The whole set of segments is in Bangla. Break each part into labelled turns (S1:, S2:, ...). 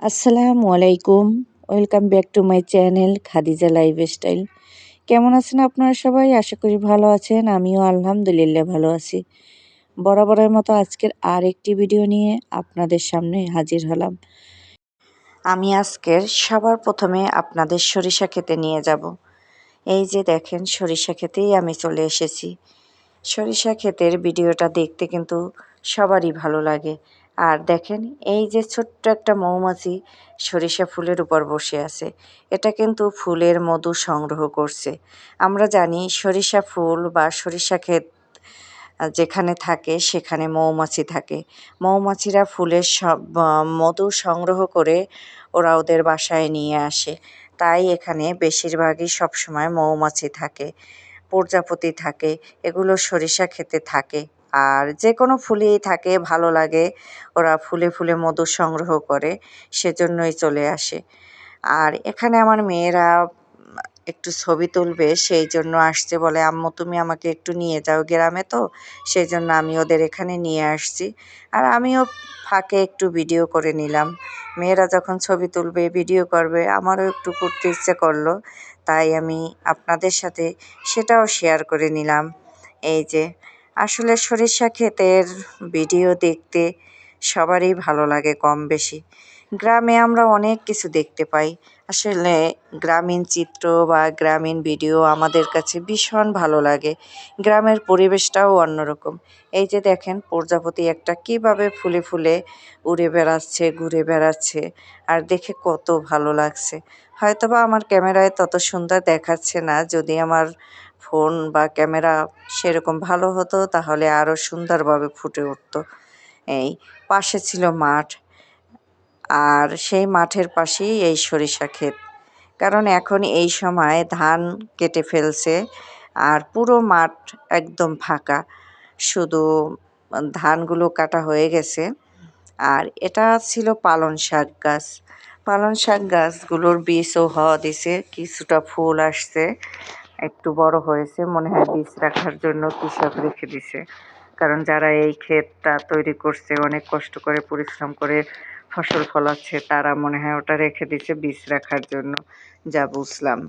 S1: আসসালামু আলাইকুম। Welcome back to my channel Khadija lifestyle কেমন আছেন আপনারা সবাই? আশা করি ভালো আছেন। আমিও আলহামদুলিল্লাহ ভালো আছি। বরাবরের মতো আজকের আর একটি ভিডিও নিয়ে আপনাদের সামনে হাজির হলাম। আমি আজকের সবার প্রথমে আপনাদের সরিষা খেতে নিয়ে যাব। এই যে দেখেন, সরিষা খেতেই আমি চলে এসেছি। সরিষা ক্ষেতের ভিডিওটা দেখতে কিন্তু সবারই ভালো লাগে। আর দেখেন, এই যে ছোট্ট একটা মৌমাছি সরিষা ফুলের উপর বসে আছে, এটা কিন্তু ফুলের মধু সংগ্রহ করছে। আমরা জানি সরিষা ফুল বা সরিষা ক্ষেত যেখানে থাকে, সেখানে মৌমাছি থাকে। মৌমাছিরা ফুলের সব মধু সংগ্রহ করে ওরা ওদের বাসায় নিয়ে আসে। তাই এখানে বেশিরভাগই সবসময় মৌমাছি থাকে, প্রজাপতি থাকে, এগুলো সরিষা খেতে থাকে। আর যে কোনো ফুলেই থাকে, ভালো লাগে। ওরা ফুলে ফুলে মধু সংগ্রহ করে, সেজন্যই চলে আসে। আর এখানে আমার মেয়েরা একটু ছবি তুলবে সেই জন্য আসছে বলে, আম্মু, তুমি আমাকে একটু নিয়ে যাও গ্রামে তো সেই জন্য আমি ওদের এখানে নিয়ে আসছি। আর আমিও ফাঁকে একটু ভিডিও করে নিলাম। মেয়েরা যখন ছবি তুলবে, ভিডিও করবে, আমারও একটু করতে ইচ্ছে করল, তাই আমি আপনাদের সাথে সেটাও শেয়ার করে নিলাম। এই যে আসলে সরিষা ক্ষেতের ভিডিও দেখতে সবারই ভালো লাগে কম বেশি। গ্রামে আমরা অনেক কিছু দেখতে পাই। আসলে গ্রামীণ চিত্র বা গ্রামীণ ভিডিও আমাদের কাছে ভীষণ ভালো লাগে। গ্রামের পরিবেশটাও অন্যরকম। এই যে দেখেন, প্রজাপতি একটা কীভাবে ফুলে ফুলে উড়ে বেড়াচ্ছে, ঘুরে বেড়াচ্ছে, আর দেখে কত ভালো লাগছে। হয়তোবা আমার ক্যামেরায় তত সুন্দর দেখাচ্ছে না, যদি আমার ফোন বা ক্যামেরা সেরকম ভালো হতো, তাহলে আরও সুন্দরভাবে ফুটে উঠতো। এই পাশে ছিল মাঠ, আর সেই মাঠের পাশেই এই সরিষা ক্ষেত। কারণ এখন এই সময় ধান কেটে ফেলছে, আর পুরো মাঠ একদম ফাঁকা। শুধু ধানগুলো কাটা হয়ে গেছে, আর এটা ছিল পালন শাক গাছ। পালন শাক গাছগুলোর বীজও হওয়া দিছে, কিছুটা ফুল আসছে। একটু বড় হয়েছে, মনে হয় বীজ রাখার জন্য কৃষক রেখে দিছে। কারণ যারা এই ক্ষেতটা তৈরি করছে, অনেক কষ্ট করে, পরিশ্রম করে ফসল ফলাচ্ছে, তারা মনে হয় ওটা রেখে দিছে বীজ রাখার জন্য। যা বুঝলাম।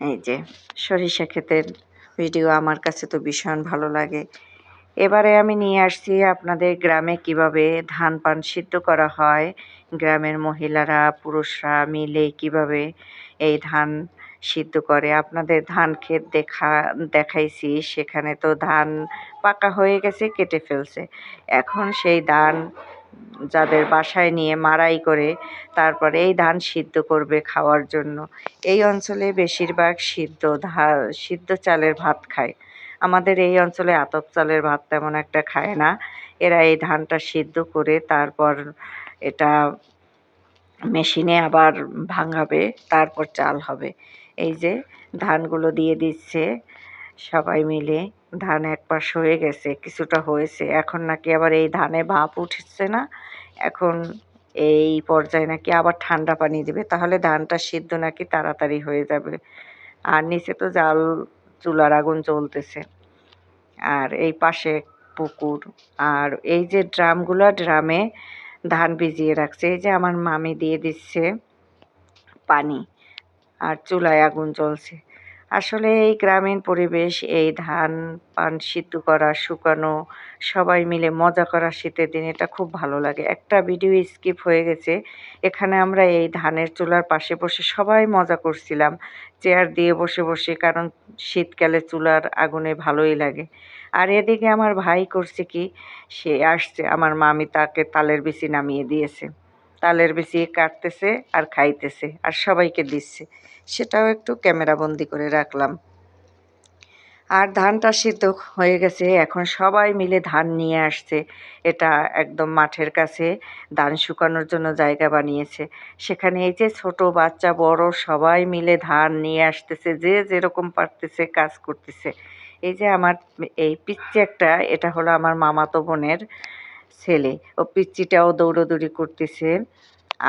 S1: এই যে, সরিষা ক্ষেতের ভিডিও আমার কাছে তো ভীষণ ভালো লাগে। এবারে আমি নিয়ে আসছি আপনাদের গ্রামে কীভাবে ধান পান সিদ্ধ করা হয় গ্রামের মহিলারা, পুরুষরা মিলে কীভাবে এই ধান সিদ্ধ করে? আপনাদের ধান ক্ষেত দেখা, দেখাইছি, সেখানে তো ধান পাকা হয়ে গেছে, কেটে ফেলছে। এখন সেই ধান যাদের বাসায় নিয়ে মারাই করে, তারপরে এই ধান সিদ্ধ করবে খাওয়ার জন্য। এই অঞ্চলে বেশিরভাগ সিদ্ধ ধা, সিদ্ধ চালের ভাত খায়। আমাদের এই অঞ্চলে আতপ চালের ভাত তেমন একটা খায় না। এরা এই ধানটা সিদ্ধ করে তারপর এটা মেশিনে আবার ভাঙাবে, তারপর চাল হবে। এই যে ধানগুলো দিয়ে দিচ্ছে সবাই মিলে, ধান এক পাশ হয়ে গেছে, কিছুটা হয়েছে। এখন নাকি আবার এই ধানে ভাপ উঠছে না। এখন এই পর্যায়ে নাকি আবার ঠান্ডা পানি দেবে। তাহলে ধানটা সিদ্ধ নাকি তাড়াতাড়ি হয়ে যাবে। আর নিচে তো জাল, চুলার আগুন চলতেছে আর এই পাশে পুকুর। আর এই যে ড্রামগুলো, ড্রামে ধান ভিজিয়ে রাখছে। এই যে আমার মামি দিয়ে দিচ্ছে পানি আর চুলায় আগুন জ্বলছে। আসলে এই গ্রামীণ পরিবেশ, এই ধান পান সিদ্ধ করা, শুকানো, সবাই মিলে মজা করা শীতের দিন, এটা খুব ভালো লাগে। একটা ভিডিও স্কিপ হয়ে গেছে। এখানে আমরা এই ধানের চুলার পাশে বসে সবাই মজা করছিলাম। চেয়ার দিয়ে বসে বসে, কারণ শীতকালে চুলার আগুনে ভালোই লাগে। আর এদিকে আমার ভাই করছে কি? সে আসছে, আমার মামি তাকে তালের বিচি নামিয়ে দিয়েছে। তালের বিচি কাটতেছে আর খাইতেছে আর সবাইকে দিচ্ছে। সেটাও একটু ক্যামেরাবন্দি করে রাখলাম। আর ধানটা সিদ্ধ হয়ে গেছে, এখন সবাই মিলে ধান নিয়ে আসছে। এটা একদম মাঠের কাছে, ধান শুকানোর জন্য জায়গা বানিয়েছে। সেখানে এই যে ছোট বাচ্চা, বড়, সবাই মিলে ধান নিয়ে আসতেছে, যে যেরকম পারতেছে, কাজ করতেছে। এই যে আমার এই পিচ্চি একটা, এটা হলো আমার মামাতো বোনের ছেলে। ও পিচ্চিটাও দৌড়োদৌড়ি করতেছে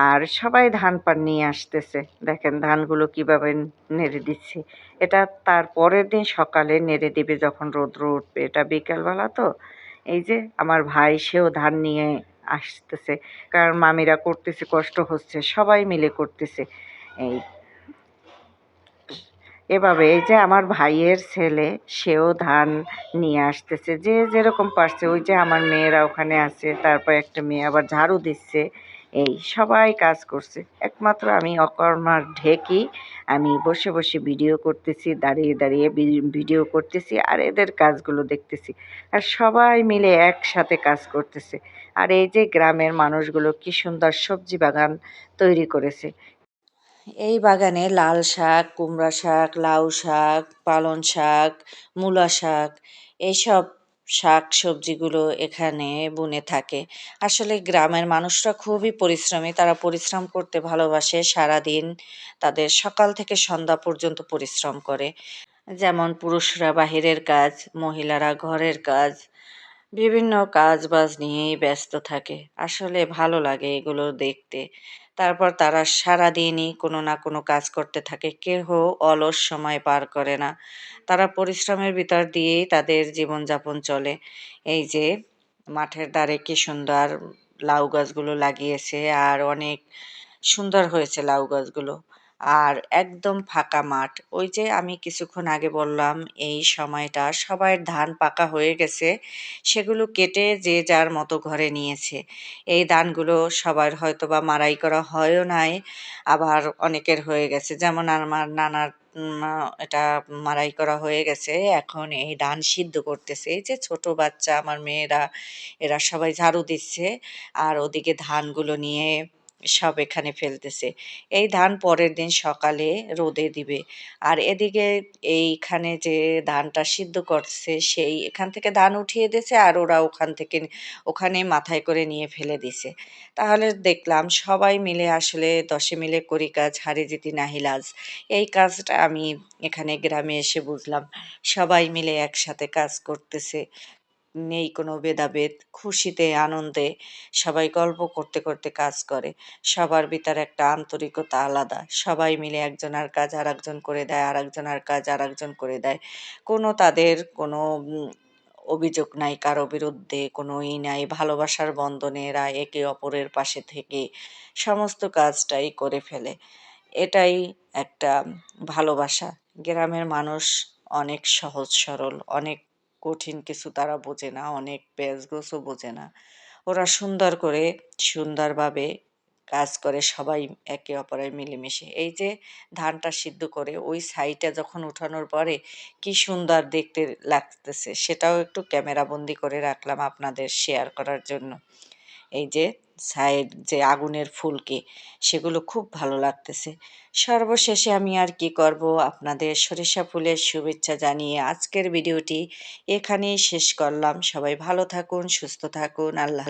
S1: আর সবাই ধান পান নিয়ে আসতেছে। দেখেন ধানগুলো কীভাবে নেড়ে দিচ্ছে। এটা তার পরের দিন সকালে নেড়ে দিবে যখন রৌদ্র উঠবে। এটা বিকালবেলা তো। এই যে আমার ভাই, সেও ধান নিয়ে আসতেছে। কারণ মামিরা করতেছে, কষ্ট হচ্ছে, সবাই মিলে করতেছে। এই এভাবে এই যে আমার ভাইয়ের ছেলে, সেও ধান নিয়ে আসতেছে। যে যেরকম পারছে, ওই যে আমার মেয়েরা ওখানে আছে, তারপর একটা মেয়ে আবার ঝাড়ু দিচ্ছে, এই সবাই কাজ করছে। একমাত্র আমি অকর্মার ঢেকি, আমি বসে বসে ভিডিও করতেছি, দাঁড়িয়ে দাঁড়িয়ে ভিডিও করতেছি, আর এদের কাজগুলো দেখতেছি। আর সবাই মিলে একসাথে কাজ করতেছে। আর এই যে গ্রামের মানুষগুলো কি সুন্দর সবজি বাগান তৈরি করেছে। এই বাগানে লাল শাক, কুমড়া শাক, লাউ শাক, পালং শাক, মূলা শাক এইসব শাক সবজিগুলো এখানে বুনে থাকে। আসলে গ্রামের মানুষরা খুবই পরিশ্রমী। তারা পরিশ্রম করতে ভালোবাসে, সারাদিন তাদের সকাল থেকে সন্ধ্যা পর্যন্ত পরিশ্রম করে। যেমন পুরুষরা বাহিরের কাজ, মহিলারা ঘরের কাজ, বিভিন্ন কাজ বাজ নিয়েই ব্যস্ত থাকে। আসলে ভালো লাগে এগুলো দেখতে। তারপর তারা সারাদিনই কোনো না কোনো কাজ করতে থাকে। কেহ অলস সময় পার করে না। তারা পরিশ্রমের ভিতর দিয়েই তাদের জীবনযাপন চলে। এই যে, মাঠের দ্বারে কি সুন্দর লাউ গাছগুলো লাগিয়েছে আর অনেক সুন্দর হয়েছে লাউ গাছগুলো। আর একদম ফাঁকা মাঠ। ওই যে আমি কিছুক্ষণ আগে বললাম, এই সময়টা সবাই ধান পাকা হয়ে গেছে, সেগুলো কেটে যে যার মতো ঘরে নিয়েছে। এই ধানগুলো সবার হয়তো বা মারাই করা হয়ও নাই, আবার অনেকের হয়ে গেছে। যেমন আমার নানার এটা মারাই করা হয়ে গেছে, এখন এই ধান সিদ্ধ করতেছে। এই যে ছোট বাচ্চা, আমার মেয়েরা, এরা সবাই ঝাড়ু দিচ্ছে, আর ওদিকে ধানগুলো নিয়ে সব এখানে ফেলতেছে। এই ধান পরের দিন সকালে রোদে দিবে। আর এদিকে এইখানে যে ধানটা সিদ্ধ করছে সেই এখান থেকে ধান উঠিয়ে দিয়েছে আর ওরা ওখান থেকে ওখানে মাথায় করে নিয়ে ফেলে দিছে তাহলে দেখলাম সবাই মিলে আসলে দশে মিলে করি কাজ, হারে যেতি নাহিলাজ এই কাজটা আমি এখানে গ্রামে এসে বুঝলাম। সবাই মিলে একসাথে কাজ করতেছে। নেই কোনো ভেদাভেদ, খুশিতে, আনন্দে সবাই গল্প করতে করতে কাজ করে। সবার ভিতরে একটা আন্তরিকতা আলাদা। সবাই মিলে একজনের কাজ আর একজন করে দেয় আর একজনের কাজ আর একজন করে দেয়। কোনো তাদের কোনো অভিযোগ নাই কারও বিরুদ্ধে, কোনো ই নাই। ভালোবাসার বন্ধনে এরা একে অপরের পাশে থেকে সমস্ত কাজটাই করে ফেলে। এটাই একটা ভালোবাসা। গ্রামের মানুষ অনেক সহজ, সরল, অনেক কঠিন কিছু তারা বোঝে না, অনেক প্যাচগোছও বোঝে না। ওরা সুন্দর করে সুন্দরভাবে কাজ করে, সবাই একে অপরের মিলেমিশে। এই যে ধানটা সিদ্ধ করে, ওই সাইডে যখন উঠানোর পরে কি সুন্দর দেখতে লাগতেছে, সেটাও একটু ক্যামেরাবন্দি করে রাখলাম আপনাদের শেয়ার করার জন্য। এই যে সাইড যে আগুনের ফুলকে, সেগুলো খুব ভালো লাগতেছে। সর্বশেষে আমি আর কি করব আপনাদের সরিষা ফুলের শুভেচ্ছা জানিয়ে আজকের ভিডিওটি এখানেই শেষ করলাম। সবাই ভালো থাকুন, সুস্থ থাকুন, আল্লাহ